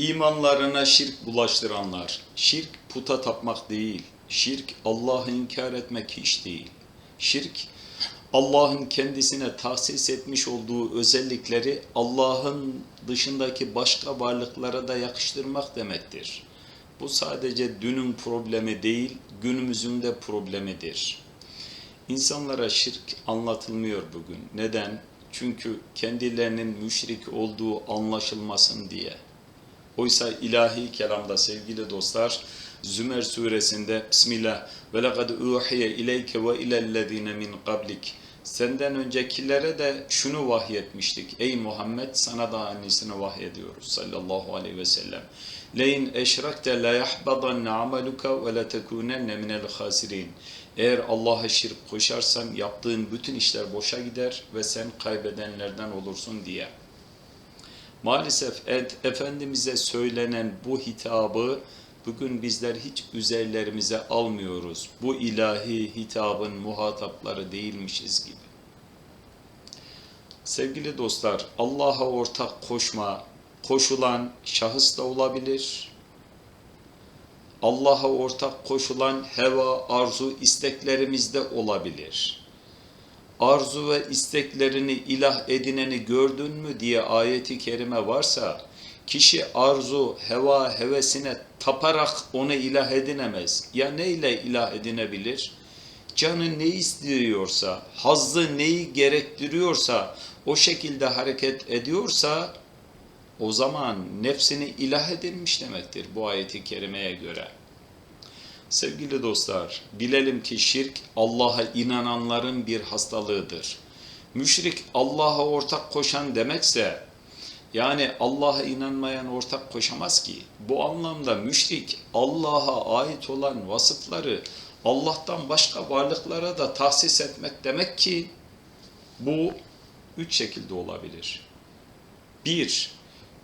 İmanlarına şirk bulaştıranlar. Şirk puta tapmak değil. Şirk Allah'ı inkar etmek hiç değil. Şirk Allah'ın kendisine tahsis etmiş olduğu özellikleri Allah'ın dışındaki başka varlıklara da yakıştırmak demektir. Bu sadece dünün problemi değil, günümüzün de problemidir. İnsanlara şirk anlatılmıyor bugün. Neden? Çünkü kendilerinin müşrik olduğu anlaşılmasın diye. Oysa ilahi kelamda sevgili dostlar Zümer suresinde Bismillah ve lekad uhiye ileyke ve ilellezine min qablik Senden öncekilere de şunu vahyetmiştik. Ey Muhammed sana da annesini vahyediyoruz sallallahu aleyhi ve sellem. Leyin eşrakte la yahbadanne amaluka ve la tekunenne minel hasirin. Eğer Allah'a şirk koşarsan yaptığın bütün işler boşa gider ve sen kaybedenlerden olursun diye. Maalesef et, Efendimiz'e söylenen bu hitabı bugün bizler hiç üzerlerimize almıyoruz. Bu ilahi hitabın muhatapları değilmişiz gibi. Sevgili dostlar, Allah'a ortak koşma, koşulan şahıs da olabilir. Allah'a ortak koşulan heva, arzu, isteklerimiz de olabilir. Arzu ve isteklerini ilah edineni gördün mü diye ayeti kerime varsa, kişi arzu, heva, hevesine taparak onu ilah edinemez. Ya ne ile ilah edinebilir? Canı ne istiyorsa, hazzı neyi gerektiriyorsa, o şekilde hareket ediyorsa, o zaman nefsini ilah edinmiş demektir bu ayeti kerimeye göre. Sevgili dostlar, bilelim ki şirk Allah'a inananların bir hastalığıdır. Müşrik Allah'a ortak koşan demekse, yani Allah'a inanmayan ortak koşamaz ki. Bu anlamda müşrik Allah'a ait olan vasıfları Allah'tan başka varlıklara da tahsis etmek demek ki bu üç şekilde olabilir. Bir,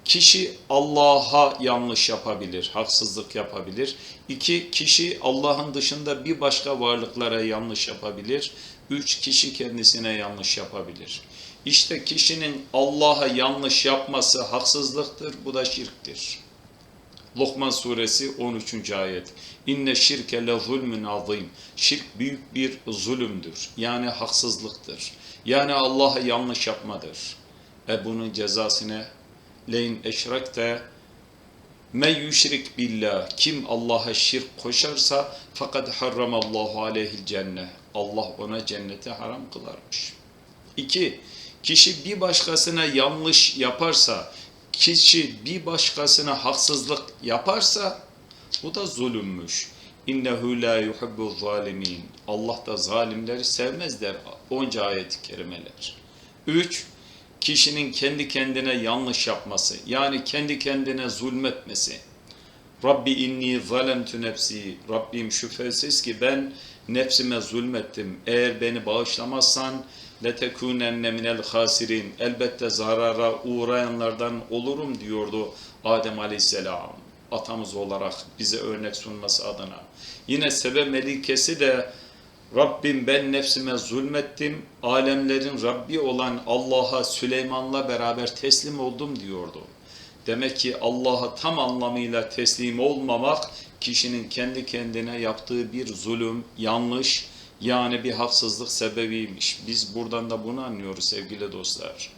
kişi Allah'a yanlış yapabilir, haksızlık yapabilir. İki, kişi Allah'ın dışında bir başka varlıklara yanlış yapabilir. Üç, kişi kendisine yanlış yapabilir. İşte kişinin Allah'a yanlış yapması haksızlıktır, bu da şirktir. Lokman suresi 13. ayet. İnne şirke le zulmün azim. Şirk büyük bir zulümdür. Yani haksızlıktır. Yani Allah'a yanlış yapmadır. E bunun cezasını leyn eşrekte men yüşrik billah kim Allah'a şirk koşarsa fakat harramallahu aleyhil cennet. Allah ona cenneti haram kılarmış. İki, kişi bir başkasına yanlış yaparsa, kişi bir başkasına haksızlık yaparsa bu da zulümmüş. İnnehu la yuhibbu zalimin. Allah da zalimleri sevmez der onca ayet-i kerimeler. Üç, kişinin kendi kendine yanlış yapması, yani kendi kendine zulmetmesi. Rabbi inni zalemtu nefsi. Rabbim şüphesiz ki ben nefsime zulmettim. Eğer beni bağışlamazsan letekunenne minel hasirin. Elbette zarara uğrayanlardan olurum diyordu Adem Aleyhisselam. Atamız olarak bize örnek sunması adına. Yine Sebe Melikesi de Rabbim ben nefsime zulmettim, alemlerin Rabbi olan Allah'a Süleyman'la beraber teslim oldum diyordu. Demek ki Allah'a tam anlamıyla teslim olmamak kişinin kendi kendine yaptığı bir zulüm, yanlış yani bir haksızlık sebebiymiş. Biz buradan da bunu anlıyoruz sevgili dostlar.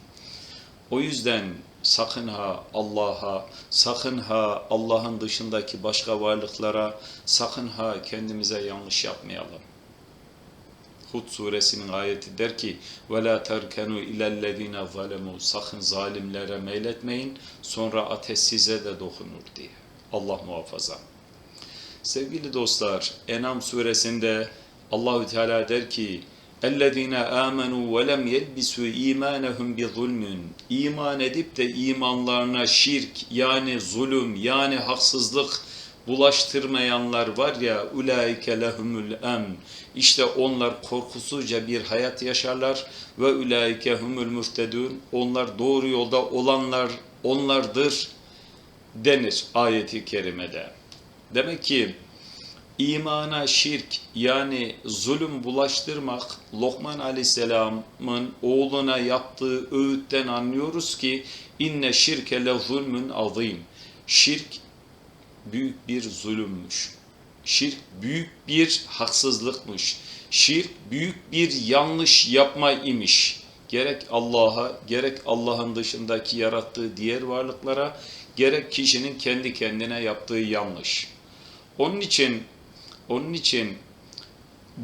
O yüzden sakın ha Allah'a, sakın ha Allah'ın dışındaki başka varlıklara, sakın ha kendimize yanlış yapmayalım. Hud suresinin ayeti der ki وَلَا تَرْكَنُوا اِلَى الَّذ۪ينَ ظَلَمُوا Sakın zalimlere meyletmeyin, sonra ateş size de dokunur diye. Allah muhafaza. Sevgili dostlar, Enam suresinde Allahü Teala der ki اَلَّذ۪ينَ آمَنُوا وَلَمْ يَلْبِسُوا اِيمَانَهُمْ بِظُلْمٍ İman edip de imanlarına şirk yani zulüm yani haksızlık bulaştırmayanlar var ya ulaike lehumul emn işte onlar korkusuzca bir hayat yaşarlar ve ulaike humul muhtedun onlar doğru yolda olanlar onlardır denir ayeti kerimede. Demek ki imana şirk yani zulüm bulaştırmak Lokman Aleyhisselam'ın oğluna yaptığı öğütten anlıyoruz ki inne şirke le zulmün azim. Şirk büyük bir zulümmüş. Şirk büyük bir haksızlıkmış. Şirk büyük bir yanlış yapma imiş. Gerek Allah'a, gerek Allah'ın dışındaki yarattığı diğer varlıklara, gerek kişinin kendi kendine yaptığı yanlış. Onun için, onun için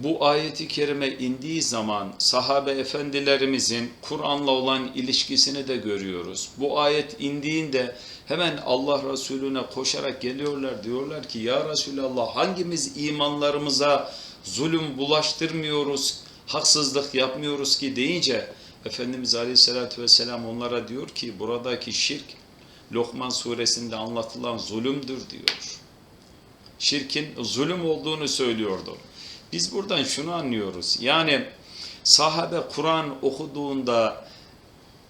bu ayeti kerime indiği zaman sahabe efendilerimizin Kur'an'la olan ilişkisini de görüyoruz. Bu ayet indiğinde hemen Allah Resulüne koşarak geliyorlar diyorlar ki ya Resulallah hangimiz imanlarımıza zulüm bulaştırmıyoruz, haksızlık yapmıyoruz ki deyince Efendimiz Aleyhisselatü Vesselam onlara diyor ki buradaki şirk Lokman suresinde anlatılan zulümdür diyor. Şirkin zulüm olduğunu söylüyordu. Biz buradan şunu anlıyoruz. Yani sahabe Kur'an okuduğunda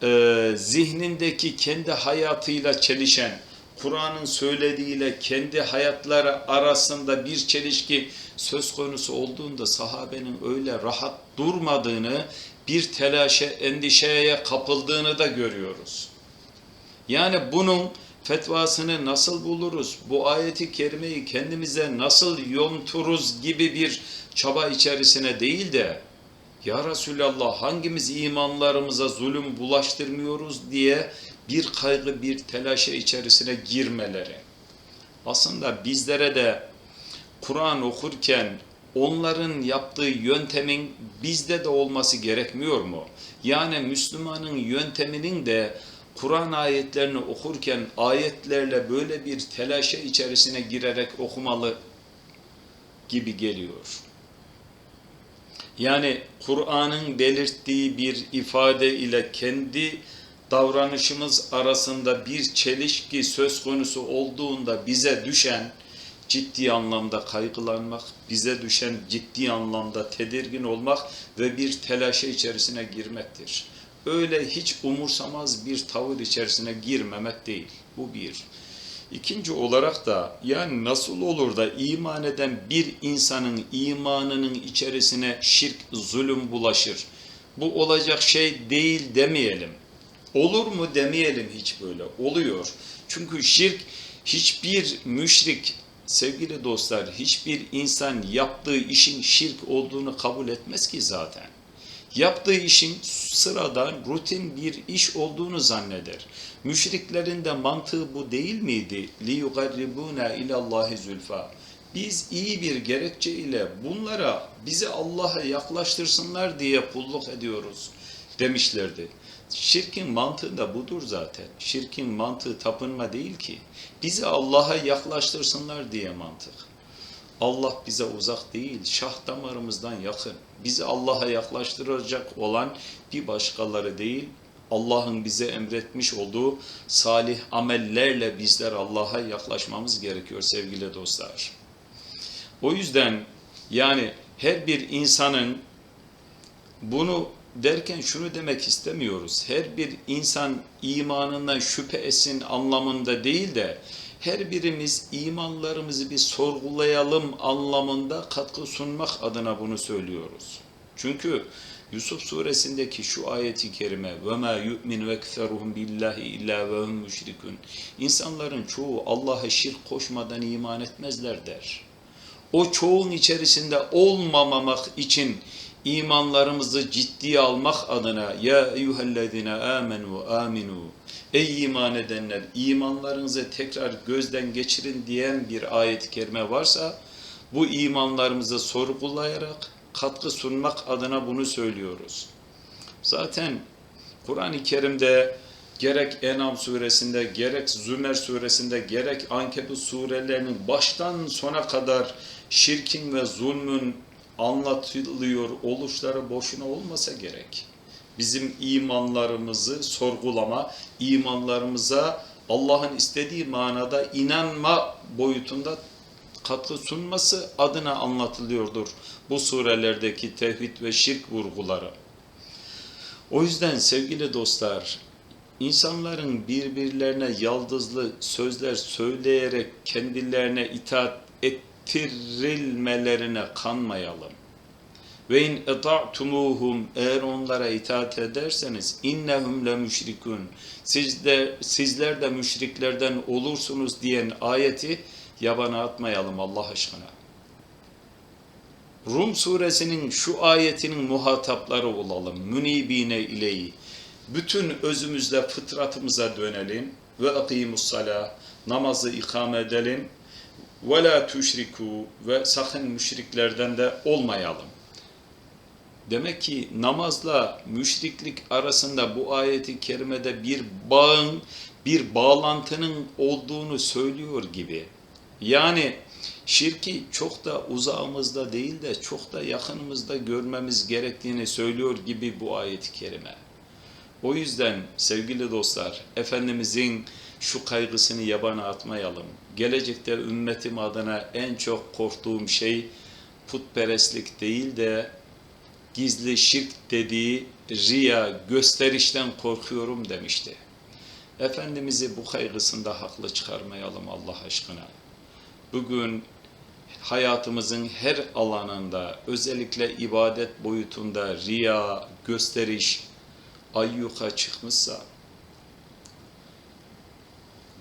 e, zihnindeki kendi hayatıyla çelişen, Kur'an'ın söylediğiyle kendi hayatları arasında bir çelişki söz konusu olduğunda sahabenin öyle rahat durmadığını, bir telaşe, endişeye kapıldığını da görüyoruz. Yani bunun fetvasını nasıl buluruz, bu ayeti kerimeyi kendimize nasıl yonturuz gibi bir çaba içerisine değil de Ya Resulallah hangimiz imanlarımıza zulüm bulaştırmıyoruz diye bir kaygı, bir telaşe içerisine girmeleri. Aslında bizlere de Kur'an okurken onların yaptığı yöntemin bizde de olması gerekmiyor mu? Yani Müslümanın yönteminin de Kur'an ayetlerini okurken ayetlerle böyle bir telaşe içerisine girerek okumalı gibi geliyor. Yani Kur'an'ın belirttiği bir ifade ile kendi davranışımız arasında bir çelişki söz konusu olduğunda bize düşen ciddi anlamda kaygılanmak, bize düşen ciddi anlamda tedirgin olmak ve bir telaşe içerisine girmektir. Öyle hiç umursamaz bir tavır içerisine girmemek değil. Bu bir. İkinci olarak da yani nasıl olur da iman eden bir insanın imanının içerisine şirk, zulüm bulaşır? Bu olacak şey değil demeyelim. Olur mu demeyelim hiç böyle. Oluyor. Çünkü şirk hiçbir müşrik sevgili dostlar hiçbir insan yaptığı işin şirk olduğunu kabul etmez ki zaten. Yaptığı işin sıradan, rutin bir iş olduğunu zanneder. Müşriklerin de mantığı bu değil miydi? لِيُقَرِّبُونَ اِلَى اللّٰهِ زُلْفَى Biz iyi bir gerekçe ile bunlara bizi Allah'a yaklaştırsınlar diye kulluk ediyoruz demişlerdi. Şirkin mantığı da budur zaten. Şirkin mantığı tapınma değil ki. Bizi Allah'a yaklaştırsınlar diye mantık. Allah bize uzak değil, şah damarımızdan yakın. Bizi Allah'a yaklaştıracak olan bir başkaları değil, Allah'ın bize emretmiş olduğu salih amellerle bizler Allah'a yaklaşmamız gerekiyor sevgili dostlar. O yüzden yani her bir insanın bunu derken şunu demek istemiyoruz. Her bir insan imanından şüphe etsin anlamında değil de her birimiz imanlarımızı bir sorgulayalım anlamında katkı sunmak adına bunu söylüyoruz. Çünkü Yusuf suresindeki şu ayeti kerime ve ma yu'minu ekseruhum billahi illa ve hum müşrikun. İnsanların çoğu Allah'a şirk koşmadan iman etmezler der. O çoğun içerisinde olmamamak için imanlarımızı ciddiye almak adına ya eyyühellezine amenu aminu ey iman edenler imanlarınızı tekrar gözden geçirin diyen bir ayet-i kerime varsa bu imanlarımızı sorgulayarak katkı sunmak adına bunu söylüyoruz. Zaten Kur'an-ı Kerim'de gerek Enam suresinde, gerek Zümer suresinde, gerek Ankebut surelerinin baştan sona kadar şirkin ve zulmün anlatılıyor oluşları boşuna olmasa gerek. Bizim imanlarımızı sorgulama, imanlarımıza Allah'ın istediği manada inanma boyutunda katkı sunması adına anlatılıyordur bu surelerdeki tevhid ve şirk vurguları. O yüzden sevgili dostlar, insanların birbirlerine yaldızlı sözler söyleyerek kendilerine itaat ettirilmelerine kanmayalım. Ve in eta'tumuhum eğer onlara itaat ederseniz innehum le müşrikun. Siz sizler de müşriklerden olursunuz diyen ayeti yabana atmayalım Allah aşkına. Rum suresinin şu ayetinin muhatapları olalım. Münibine ileyi. Bütün özümüzle fıtratımıza dönelim. Ve akimus salah. Namazı ikame edelim. Ve la tüşriku. Ve sakın müşriklerden de olmayalım. Demek ki namazla müşriklik arasında bu ayeti kerimede bir bağın, bir bağlantının olduğunu söylüyor gibi. Yani şirki çok da uzağımızda değil de çok da yakınımızda görmemiz gerektiğini söylüyor gibi bu ayet-i kerime. O yüzden sevgili dostlar, Efendimizin şu kaygısını yabana atmayalım. Gelecekte ümmetim adına en çok korktuğum şey putperestlik değil de gizli şirk dediği riya, gösterişten korkuyorum demişti. Efendimiz'i bu kaygısında haklı çıkarmayalım Allah aşkına. Bugün hayatımızın her alanında özellikle ibadet boyutunda riya, gösteriş ayyuka çıkmışsa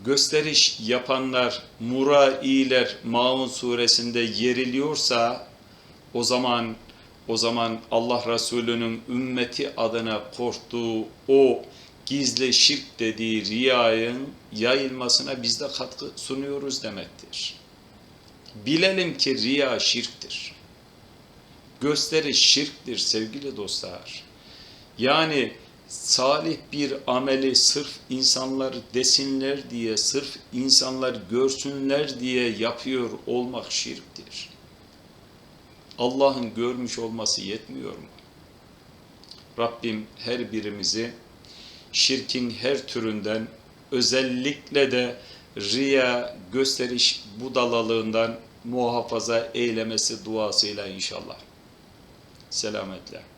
gösteriş yapanlar, murailer Maun suresinde yeriliyorsa o zaman o zaman Allah Resulü'nün ümmeti adına korktuğu o gizli şirk dediği riyayın yayılmasına biz de katkı sunuyoruz demektir. Bilelim ki riya şirktir. Gösteriş şirktir sevgili dostlar. Yani salih bir ameli sırf insanlar desinler diye, sırf insanlar görsünler diye yapıyor olmak şirktir. Allah'ın görmüş olması yetmiyor mu? Rabbim her birimizi şirkin her türünden özellikle de riya, gösteriş budalalığından muhafaza eylemesi duasıyla inşallah. Selametle.